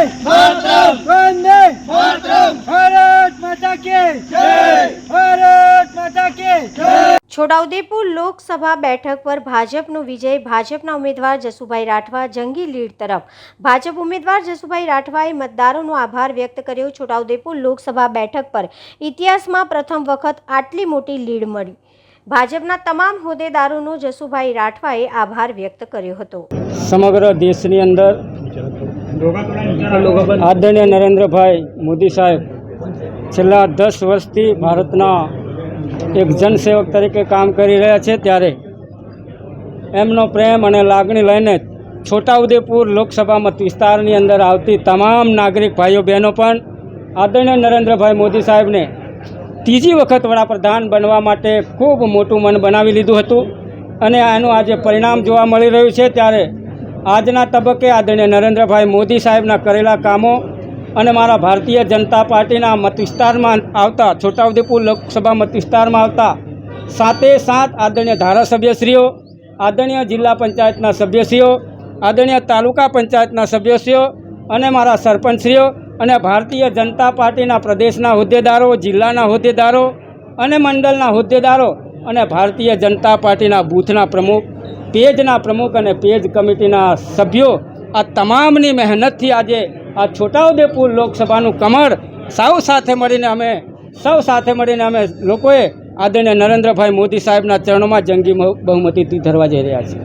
વંદે ભારત માતા કે જય. ભારત માતા કે જય. છોટાઉદેપુર લોકસભા બેઠક પર ભાજપનો વિજય ભાજપના ઉમેદવાર જસુભાઈ રાઠવા જંગી લીડ તરફ. ભાજપ ઉમેદવાર જસુભાઈ રાઠવાએ મતદારોનો આભાર વ્યક્ત કર્યો. છોટાઉદેપુર લોકસભા બેઠક પર ઇતિહાસમાં પ્રથમ વખત આટલી મોટી લીડ મળી. ભાજપના તમામ હોદ્દેદારોનો જસુભાઈ રાઠવાએ આભાર વ્યક્ત કર્યો હતો. સમગ્ર દેશની અંદર આદરણીય નરેન્દ્રભાઈ મોદી સાહેબ, છેલ્લા દસ વર્ષથી ભારતના એક જનસેવક તરીકે કામ કરી રહ્યા છે ત્યારે એમનો પ્રેમ અને લાગણી લઈને છોટાઉદેપુર લોકસભા મત વિસ્તારની અંદર આવતી તમામ નાગરિક ભાઈઓ બહેનો પણ આદરણીય નરેન્દ્રભાઈ મોદી સાહેબને ત્રીજી વખત વડાપ્રધાન બનવા માટે ખૂબ મોટું મન બનાવી લીધું હતું. અને આનું આજે પરિણામ જોવા મળી રહ્યું છે ત્યારે આજના તબક્કે આદરણીય નરેન્દ્રભાઈ મોદી સાહેબના કરેલા કામો અને મારા ભારતીય જનતા પાર્ટીના મત વિસ્તારમાં આવતા છોટાઉદેપુર લોકસભા મત વિસ્તારમાં આવતા સાતે સાત આદરણીય ધારાસભ્યશ્રીઓ, આદરણીય જિલ્લા પંચાયતના સભ્યશ્રીઓ, આદરણીય તાલુકા પંચાયતના સભ્યશ્રીઓ અને મારા સરપંચશ્રીઓ અને ભારતીય જનતા પાર્ટીના પ્રદેશના હોદ્દેદારો, જિલ્લાના હોદ્દેદારો અને મંડળના હોદ્દેદારો અને ભારતીય જનતા પાર્ટીના બૂથના પ્રમુખ, પેજના પ્રમુખ અને પેજ કમિટીના સભ્યો આ તમામની મહેનતથી આજે આ છોટાઉદેપુર લોકસભાનું કમળ સૌ સાથે મળીને અમે સૌ સાથે મળીને અમે લોકોએ આદરણીય નરેન્દ્રભાઈ મોદી સાહેબના ચરણોમાં જંગી બહુમતીથી ધરવા જઈ રહ્યા છીએ.